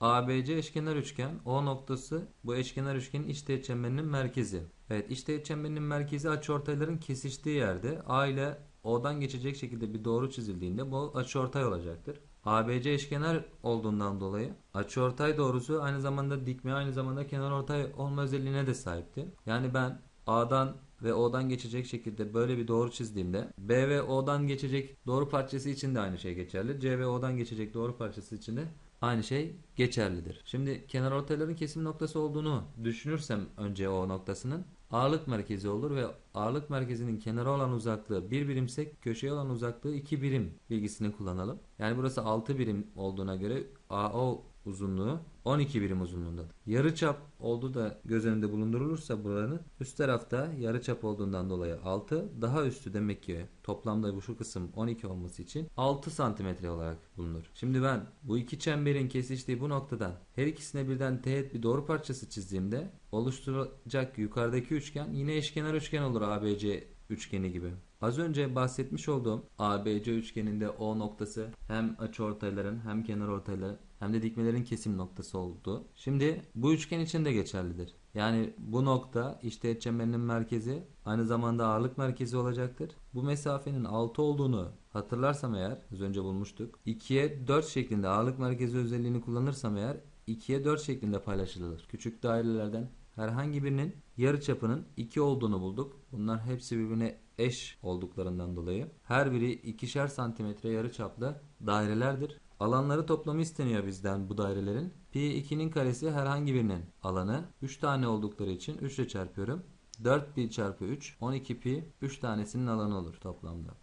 ABC eşkenar üçgen. O noktası bu eşkenar üçgenin iç teğet çemberinin merkezi. Evet iç teğet çemberinin merkezi açıortayların kesiştiği yerde A ile O'dan geçecek şekilde bir doğru çizildiğinde bu açıortay olacaktır. ABC eşkenar olduğundan dolayı açıortay doğrusu aynı zamanda dikme aynı zamanda kenarortay olma özelliğine de sahipti. Yani ben A'dan ve O'dan geçecek şekilde böyle bir doğru çizdiğimde B ve O'dan geçecek doğru parçası için de aynı şey geçerli. C ve O'dan geçecek doğru parçası için de aynı şey geçerlidir. Şimdi kenarortayların kesim noktası olduğunu düşünürsem önce O noktasının ağırlık merkezi olur ve ağırlık merkezinin kenara olan uzaklığı 1 birimse köşeye olan uzaklığı 2 birim bilgisini kullanalım. Yani burası 6 birim olduğuna göre AO uzunluğu 12 birim uzunluğundadır. Yarıçap olduğu da göz önünde bulundurulursa buranın üst tarafta yarıçap olduğundan dolayı 6 daha üstü demek ki toplamda bu şu kısım 12 olması için 6 santimetre olarak bulunur. Şimdi ben bu iki çemberin kesiştiği bu noktadan her ikisine birden teğet bir doğru parçası çizdiğimde oluşturacak yukarıdaki üçgen yine eşkenar üçgen olur ABC üçgeni gibi. Az önce bahsetmiş olduğum ABC üçgeninde O noktası hem açıortayların hem kenarortayların hem de dikmelerin kesim noktası oldu. Şimdi bu üçgen için de geçerlidir. Yani bu nokta işte çemberinin merkezi aynı zamanda ağırlık merkezi olacaktır. Bu mesafenin 6 olduğunu hatırlarsam eğer az önce bulmuştuk. 2'ye 4 şeklinde ağırlık merkezi özelliğini kullanırsam eğer 2'ye 4 şeklinde paylaşılır. Küçük dairelerden herhangi birinin yarı çapının 2 olduğunu bulduk. Bunlar hepsi birbirine eş olduklarından dolayı her biri ikişer santimetre yarı çaplı dairelerdir. Alanları toplamı isteniyor bizden bu dairelerin. Pi 2'nin karesi herhangi birinin alanı. 3 tane oldukları için 3 ile çarpıyorum. 4 pi çarpı 3 12 pi 3 tanesinin alanı olur toplamda.